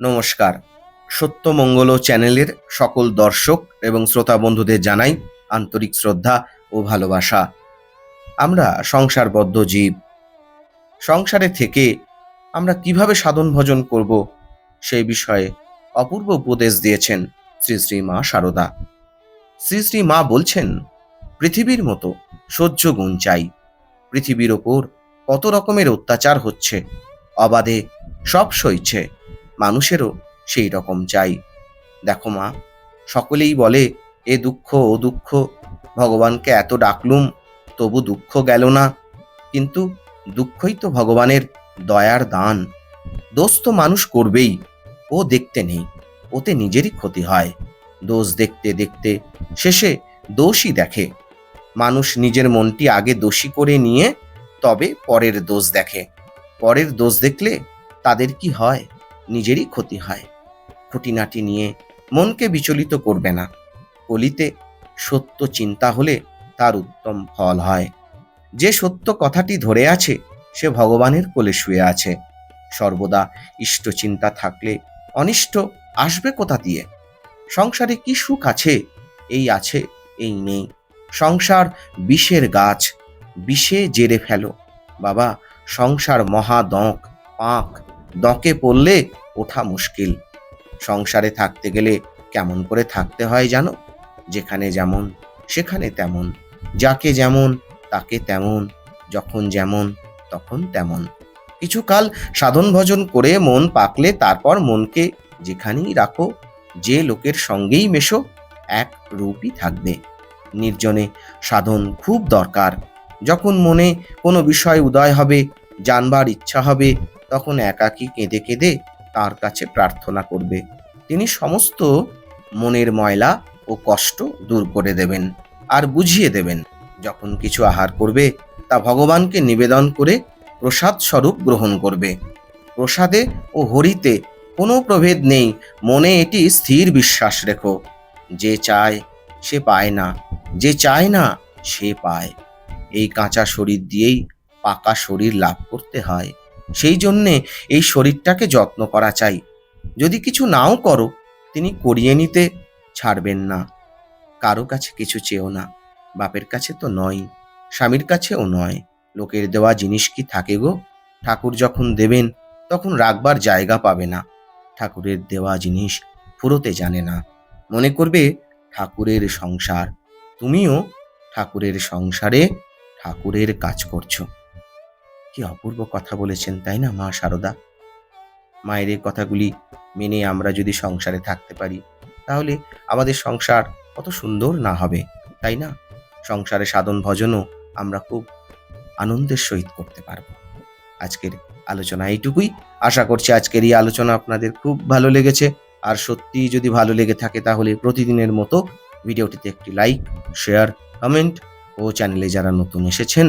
নমস্কার। সত্যমঙ্গল চ্যানেলের সকল দর্শক এবং শ্রোতা বন্ধুদের জানাই আন্তরিক শ্রদ্ধা ও ভালোবাসা। আমরা সংসারবদ্ধ জীব। সংসারে থেকে আমরা কীভাবে সাধন ভজন করব সেই বিষয়ে অপূর্ব উপদেশ দিয়েছেন শ্রী শ্রী মা শারদা শ্রী শ্রী মা বলছেন, পৃথিবীর মতো সহ্য গুণ চাই। পৃথিবীর ওপর কত রকমের অত্যাচার হচ্ছে, অবাধে সব সইছে। মানুষেরও সেই রকম চাই। দেখো মা, সকলেই বলে, এ দুঃখ, ও দুঃখ, ভগবানকে এত ডাকলুম, তবু দুঃখ গেল না। কিন্তু দুঃখই তো ভগবানের দয়ার দান। দোষ তো মানুষ করবেই, ও দেখতে নেই, ওতে নিজেরই ক্ষতি হয়। দোষ দেখতে দেখতে শেষে দোষই দেখে। মানুষ নিজের মনটি আগে দোষী করে নিয়ে, তবে পরের দোষ দেখে। পরের দোষ দেখলে তাদের কি হয়? নিজেরই ক্ষতি হয়। খুঁটিনাটি নিয়ে মনকে বিচলিত করবে না। কলিতে সত্য চিন্তা হলে তার উত্তম ফল হয়। যে সত্য কথাটি ধরে আছে, সে ভগবানের কোলে শুয়ে আছে। সর্বদা ইষ্ট চিন্তা থাকলে অনিষ্ট আসবে কোথা দিয়ে? সংসারে কি সুখ আছে? এই আছে, এই নেই। সংসার বিষের গাছ, বিষে জেরে ফেলো। বাবা, সংসার মহাদঁক পাঁক। দঁকে পড়লে ওঠা মুশকিল। সংসারে থাকতে গেলে কেমন করে থাকতে হয় জানো? যেখানে যেমন, সেখানে তেমন। যাকে যেমন, তাকে তেমন। যখন যেমন, তখন তেমন। কিছুকাল সাধন ভজন করে মন পাকলে তারপর মনকে যেখানেই রাখো, যে লোকের সঙ্গেই মেশো, এক রূপই থাকবে। নির্জনে সাধন খুব দরকার। যখন মনে কোনো বিষয় উদয় হবে, জানবার ইচ্ছা হবে তখন একাকী কেঁদে কেঁদে তার কাছে প্রার্থনা করবে। তিনি সমস্ত মনের ময়লা ও কষ্ট দূর করে দেবেন আর বুঝিয়ে দেবেন, যখন কিছু আহার করবে তা ভগবানকে নিবেদন করে প্রসাদ স্বরূপ গ্রহণ করবে। প্রসাদে ও হরিতে কোনো প্রভেদ নেই, মনে এটি স্থির বিশ্বাস রেখো। যে চায়, সে পায় না, যে চায় না, সে পায়। এই কাঁচা শরীর দিয়েই পাকা শরীর লাভ করতে হয়। সেই জন্যে এই শরীরটাকে যত্ন করা চাই। যদি কিছু নাও করো, তিনি করিয়ে নিতে ছাড়বেন না। কারও কাছে কিছু চেয়েও না। বাপের কাছে তো নয়, স্বামীর কাছেও নয়। লোকের দেওয়া জিনিস কি থাকে গো? ঠাকুর যখন দেবেন, তখন রাখবার জায়গা পাবে না। ঠাকুরের দেওয়া জিনিস ফুরোতে জানে না। মনে করবে, ঠাকুরের সংসার। তুমিও ঠাকুরের সংসারে ঠাকুরের কাজ করছ। কি অপূর্ব কথা বলেছেন, তাই না, মা সারদা? মায়ের এই কথাগুলি মেনে আমরা যদি সংসারে থাকতে পারি, তাহলে আমাদের সংসার কত সুন্দর না হবে, তাই না? সংসারে সাধন ভজনও আমরা খুব আনন্দের সহিত করতে পারব। আজকের আলোচনা এইটুকুই। আশা করছি আজকের এই আলোচনা আপনাদের খুব ভালো লেগেছে। আর সত্যি যদি ভালো লেগে থাকে তাহলে প্রতিদিনের মতো ভিডিওটিতে একটি লাইক, শেয়ার, কমেন্ট ও চ্যানেলে যারা নতুন এসেছেন